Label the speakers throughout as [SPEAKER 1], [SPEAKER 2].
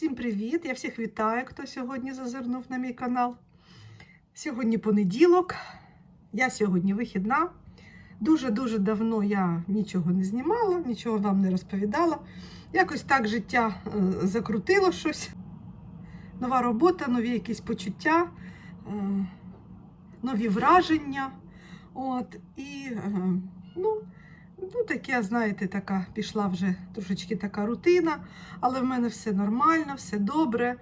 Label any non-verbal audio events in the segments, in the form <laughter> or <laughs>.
[SPEAKER 1] Всім привіт! Я всіх вітаю, хто сьогодні зазирнув на мій канал. Сьогодні понеділок, я сьогодні вихідна. Дуже-дуже давно я нічого не знімала, нічого вам не розповідала. Якось так життя е, закрутило щось. Нова робота, нові якісь почуття, е, нові враження. От, і е, таке, знаєте, така пішла вже трошечки така рутина, але в мене все нормально, все добре.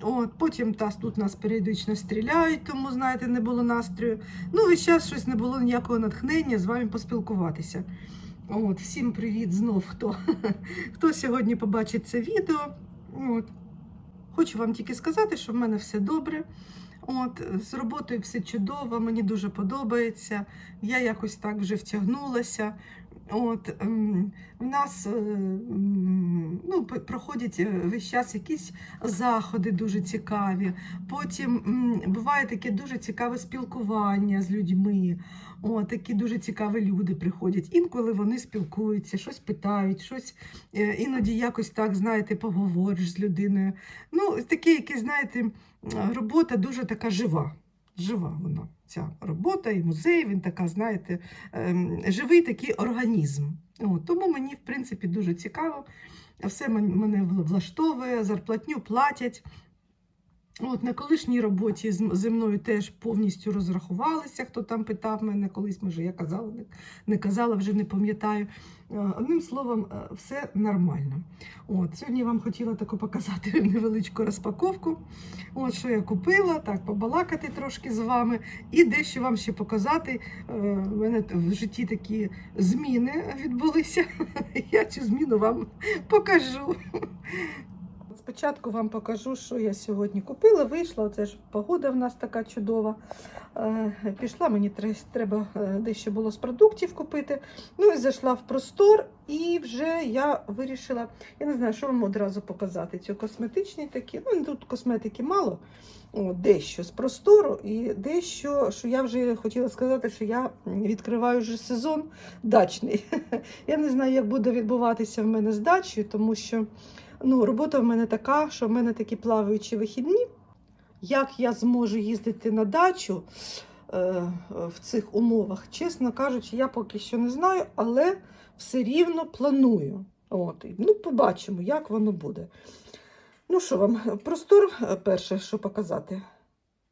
[SPEAKER 1] От, Потім та, тут нас періодично стріляють, тому, знаєте, не було настрою. Ну, весь час щось не було ніякого натхнення з вами поспілкуватися. От, Всім привіт знов, хто, <laughs> хто сьогодні побачить це відео. От. Хочу вам тільки сказати, що в мене все добре. От, З роботою все чудово, мені дуже подобається. Я якось так вже втягнулася. От, ем, в нас е, ну, проходять е, весь час якісь заходи дуже цікаві. Потім буває таке дуже цікаве спілкування з людьми. О, такі дуже цікаві люди приходять. Інколи вони спілкуються, щось питають, щось е, іноді якось так, знаєте, поговориш з людиною. Ну, таке, яке, знаєте, робота дуже така жива. Жива вона, ця робота і музей, він така, знаєте, ем, живий такий організм. От, тому мені, в принципі, дуже цікаво. Все мен- мене влаштовує, зарплатню платять. От, на колишній роботі зі мною теж повністю розрахувалися, хто там питав мене колись, може, я казала, не, казала, вже не пам'ятаю. Е, Одним словом, е, все нормально. От, сьогодні я вам хотіла таку показати <laughs> невеличку розпаковку. От, що я купила, так, побалакати трошки з вами. І дещо вам ще показати. Е, У мене в житті такі зміни відбулися. <laughs> Я цю зміну вам покажу. Спочатку вам покажу, що я сьогодні купила. Вийшла, це ж погода в нас така чудова. Е, Пішла, мені треба е, дещо було з продуктів купити. Ну і зайшла в простор, і вже я вирішила, я не знаю, що вам одразу показати. Ці косметичні такі. Ну, тут косметики мало, дещо з простору, і дещо, що я вже хотіла сказати, що я відкриваю вже сезон дачний. <laughs> Я не знаю, як буде відбуватися в мене з дачею, тому що. Ну, робота в мене така, що в мене такі плаваючі вихідні. Як я зможу їздити на дачу е, в цих умовах, чесно кажучи, я поки що не знаю, але все рівно планую. От, ну, побачимо, як воно буде. Ну що вам, простор е, перше, що показати?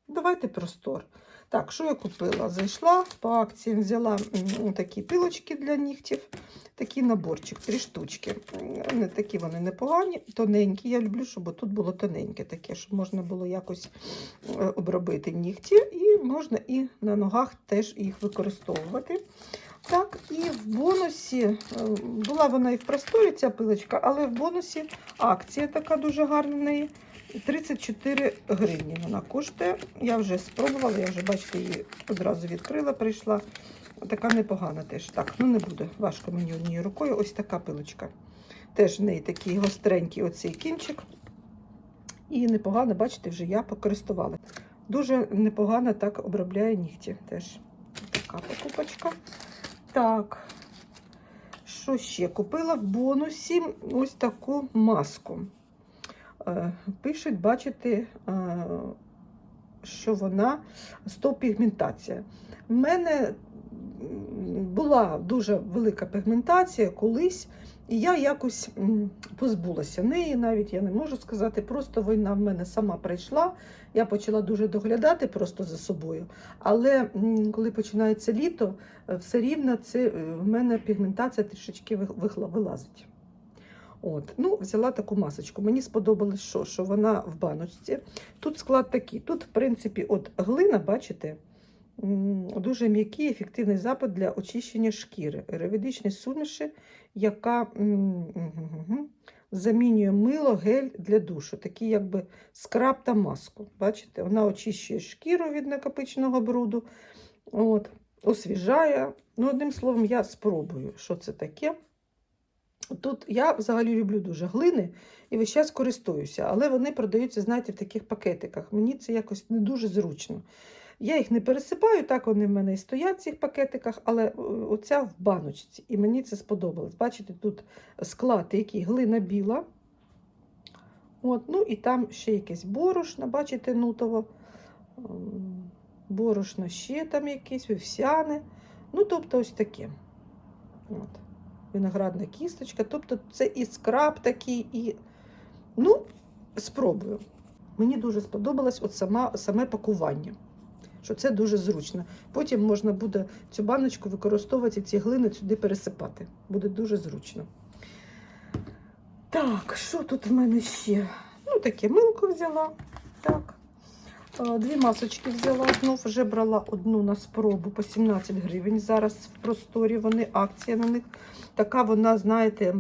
[SPEAKER 1] Давайте простор. Так, що я купила? Зайшла по акції, взяла такі пилочки для нігтів, такий наборчик, три штучки. Не такі вони непогані, тоненькі. Я люблю, щоб тут було тоненьке таке, щоб можна було якось е, обробити нігті, і можна і на ногах теж їх використовувати. Так, і в бонусі, е, була вона і в просторі ця пилочка, але в бонусі акція така дуже гарна в неї. 34 гривні вона коштує. Я вже спробувала, я вже, бачите, її одразу відкрила, прийшла. Така непогана теж. Так, ну не буде. Важко мені однією рукою. Ось така пилочка. Теж в неї такий гостренький оцей кінчик. І непогано, бачите, вже я покористувала. Дуже непогано так обробляє нігті. Теж така покупочка. Так. Що ще? Купила в бонусі ось таку маску. Е, Пишуть, бачите, що вона стоп-пігментація. В мене була дуже велика пігментація колись, і я якось позбулася неї, навіть я не можу сказати, просто війна в мене сама прийшла. Я почала дуже доглядати просто за собою. Але коли починається літо, е, все рівно це е, в мене пігментація трішечки ви- вилазить. От, ну, взяла таку масочку. Мені сподобалось, що, що вона в баночці. Тут склад такий. Тут, в принципі, от глина, бачите, дуже м'який, ефективний запит для очищення шкіри. Реведичні суміші, яка замінює мило, гель для душу. Такий якби скраб та маску. Бачите, вона очищує шкіру від накопиченого бруду. От, освіжає. Ну, одним словом, я спробую, що це таке. Тут я взагалі люблю дуже глини і весь час користуюся, але вони продаються, знаєте, в таких пакетиках. Мені це якось не дуже зручно. Я їх не пересипаю, так вони в мене і стоять в цих пакетиках, але е, оця в баночці. І мені це сподобалось. Бачите, тут склад, який глина біла. От, ну і там ще якесь борошно, бачите, нутово. Ем, Борошно ще там якесь, вівсяне. Ну, тобто, ось таке. От. Виноградна кісточка. Тобто, це і скраб такий, і. Ну, спробую. Мені дуже сподобалось от сама, саме пакування. Що це дуже зручно. Потім можна буде цю баночку використовувати ці глини сюди пересипати. Буде дуже зручно. Так, що тут в мене ще? Ну, таке милко взяла. Е, Дві масочки взяла. Знов вже брала одну на спробу по 17 гривень. Зараз в просторі вони, акція на них. Така вона, знаєте,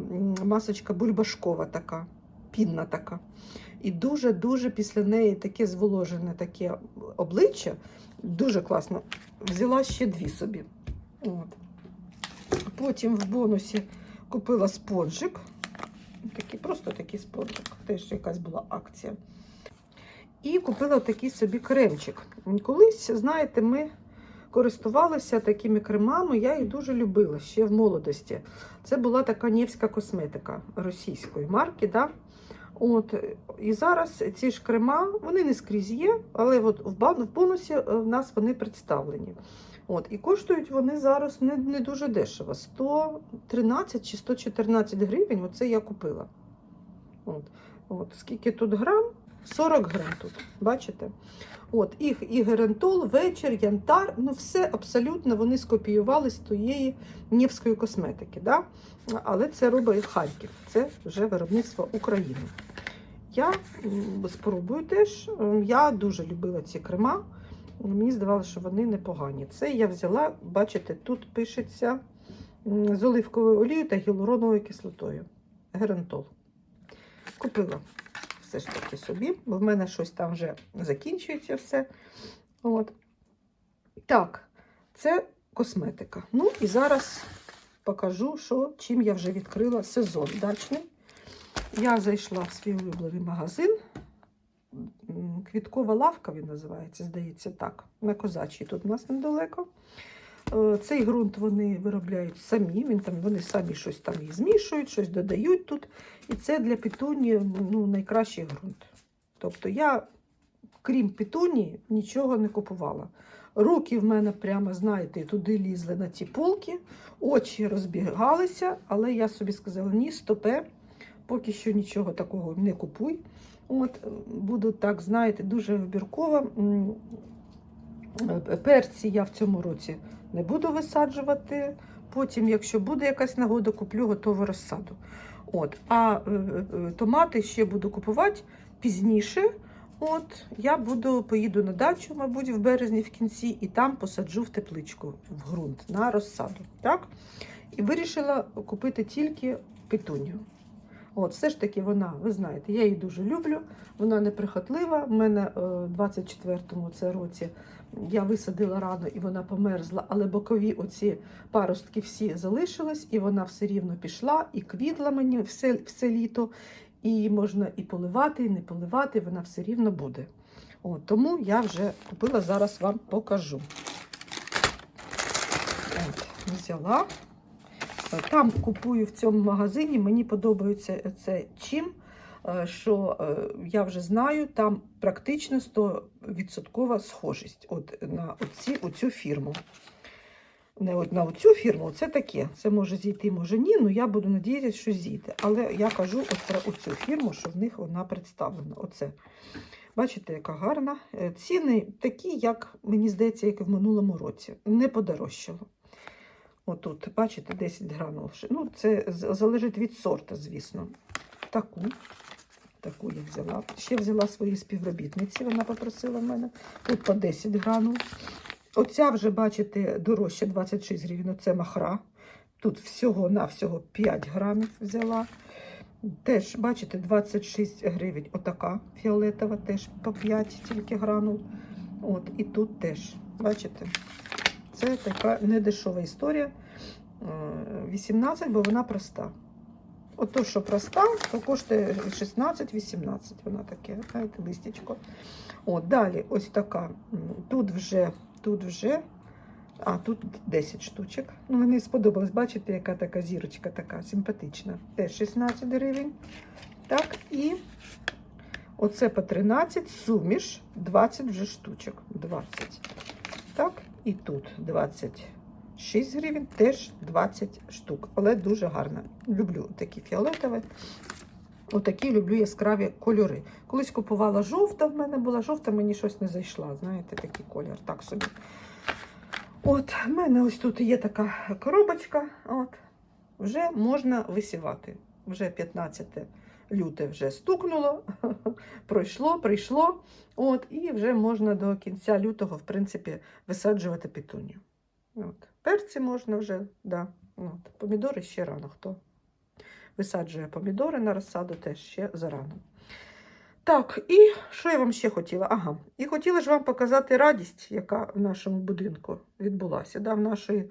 [SPEAKER 1] масочка бульбашкова така, пінна така. І дуже-дуже після неї таке зволожене таке обличчя. Дуже класно. Взяла ще дві собі. От. Потім в бонусі купила спонжик. Такий, просто такий спонжик. Теж якась була акція. І купила такий собі кремчик. Колись, знаєте, ми користувалися такими кремами, я їх дуже любила ще в молодості. Це була така нєвська косметика російської марки. Да? От, і зараз ці ж крема, вони не скрізь є, але от в, бонусі е, в нас вони представлені. От, і коштують вони зараз не, не дуже дешево. 113 чи 114 гривень. Оце я купила. От, от, скільки тут грам? 40 грам тут, бачите? От, і, і герентол, вечір, янтар, ну все абсолютно вони скопіювали з тієї нєвської косметики. Да? Але це робить Харків, це вже виробництво України. Я спробую теж. Я дуже любила ці крема. Мені здавалося, що вони непогані. Це я взяла, бачите, тут пишеться з оливковою олією та гіалуроновою кислотою. Герентол. Купила все ж таки собі, бо в мене щось там вже закінчується все. От. Так, це косметика. Ну і зараз покажу, що, чим я вже відкрила сезон дачний. Я зайшла в свій улюблений магазин. Квіткова лавка він називається, здається, так. На козачій тут у нас недалеко. Е, Цей ґрунт вони виробляють самі. Він там, вони самі щось там і змішують, щось додають тут. І це для петунії ну, найкращий ґрунт. Тобто я, крім петунії, нічого не купувала. Руки в мене прямо, знаєте, туди лізли на ті полки, очі розбігалися, але я собі сказала, ні, стопе, поки що нічого такого не купуй. От, буду так, знаєте, дуже вибіркова. Е, Перці я в цьому році не буду висаджувати. Потім, якщо буде якась нагода, куплю готову розсаду. От. А е, е, томати ще буду купувати пізніше. От, я буду поїду на дачу, мабуть, в березні в кінці, і там посаджу в тепличку в ґрунт на розсаду. Так? І вирішила купити тільки петунію. От, все ж таки, вона, ви знаєте, я її дуже люблю. Вона неприхотлива. У мене е, в 24-му це році я висадила рано і вона померзла, але бокові оці паростки всі залишились, і вона все рівно пішла і квітла мені все, все літо. І можна і поливати, і не поливати, вона все рівно буде. От, тому я вже купила, зараз вам покажу. От, взяла. Е, Там купую в цьому магазині. Мені подобається це чим, е, що е, я вже знаю, там практично 100% схожість от на оці, оцю фірму. Не от на оцю фірму, це таке. Це може зійти, може ні. Ну я буду надіятися, що зійде. Але я кажу от про оцю фірму, що в них вона представлена. Оце. Бачите, яка гарна. Е, Ціни такі, як мені здається, як і в минулому році. Не подорожчало. Отут, бачите, 10 грамів. Ну, це залежить від сорта, звісно. Таку. Таку я взяла. Ще взяла свої співробітниці, вона попросила в мене. Тут по 10 грамів. Оця вже, бачите, дорожча 26 гривень. Це махра. Тут всього-навсього 5 грамів взяла. Теж, бачите, 26 гривень. Отака фіолетова, теж по 5 тільки гранул. От, і тут теж, бачите, це така недешова історія. Е, 18, бо вона проста. От то, що проста, то коштує 16-18. Вона таке, знаєте, листячко. От, далі ось така. Тут вже, тут вже, а тут 10 штучок. Ну, мені сподобалось, бачите, яка така зірочка така симпатична. Теж 16 гривень. Так, і Оце по 13, суміш 20 вже штучок. 20. Так, і тут 26 гривень, теж 20 штук. Але дуже гарно. Люблю такі фіолетові. Отакі люблю яскраві кольори. Колись купувала жовта, в мене була жовта, мені щось не зайшла. Знаєте, такий колір. Так собі. От, в мене ось тут є така коробочка. От, вже можна висівати. Вже 15 люте вже стукнуло, <laughs> пройшло, прийшло. От, і вже можна до кінця лютого, в принципі, висаджувати петунію. От. Перці можна вже, да. От. Помідори ще рано. Хто висаджує помідори на розсаду, теж ще зарано. Так, і що я вам ще хотіла? Ага, і хотіла ж вам показати радість, яка в нашому будинку відбулася. Да, в нашої,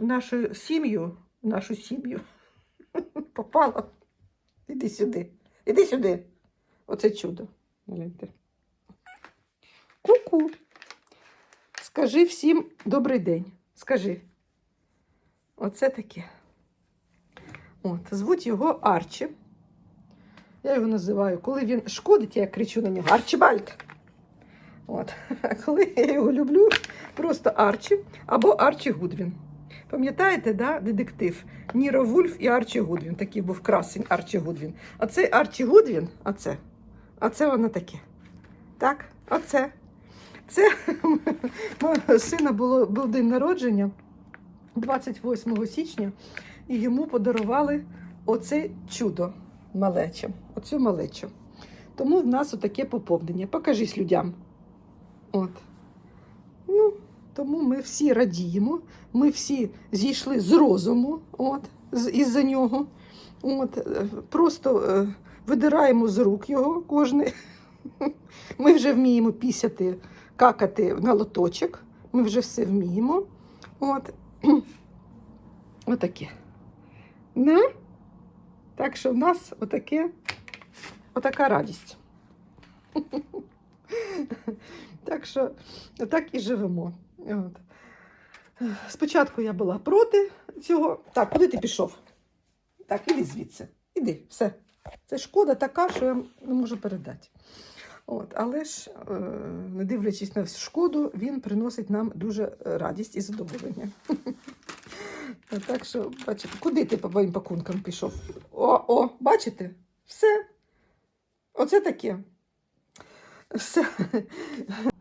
[SPEAKER 1] в нашу сім'ю, нашу сім'ю <laughs> попала. Іди сюди, іди сюди. Оце чудо. Ку-ку. Скажи всім добрий день. Скажи. Оце таке. От, звуть його Арчі. Я його називаю. Коли він шкодить, я кричу на нього Арчібальд. От. <laughs> А коли я його люблю, просто Арчі або Арчі Гудвін. Пам'ятаєте, да, детектив Ніро Вульф і Арчі Гудвін. Такий був красень Арчі Гудвін. А цей Арчі Гудвін, а це, а це воно таке. Так, оце. Це <laughs> мого сина було, був день народження 28 січня, і йому подарували оце чудо малече, оцю малечу. Тому в нас отаке поповнення. Покажись людям. От. Тому ми всі радіємо, ми всі зійшли з розуму от, із-за нього. От, е, просто е, видираємо з рук його кожний. <laughs> Ми вже вміємо пісяти, какати на лоточок. Ми вже все вміємо. От. <clears throat> Отаке. На? Так що в нас отаке, отака радість. <laughs> Так що так і живемо. От. Спочатку я була проти цього. Так, куди ти пішов? Так, іди звідси. Іди, все. Це шкода така, що я не можу передати. От, але ж, е, не дивлячись на всю шкоду, він приносить нам дуже радість і задоволення. <laughs> Так що, бачите, куди ти по моїм пакункам пішов? О, о, бачите? Все. Оце таке. Все. <laughs>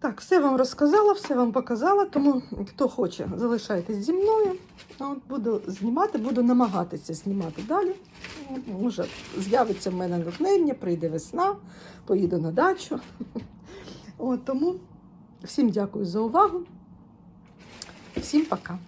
[SPEAKER 1] Так, все вам розказала, все вам показала, тому хто хоче, залишайтесь зі мною. От буду знімати, буду намагатися знімати далі. Може, з'явиться в мене натхнення, прийде весна, поїду на дачу. От, тому всім дякую за увагу. Всім пока.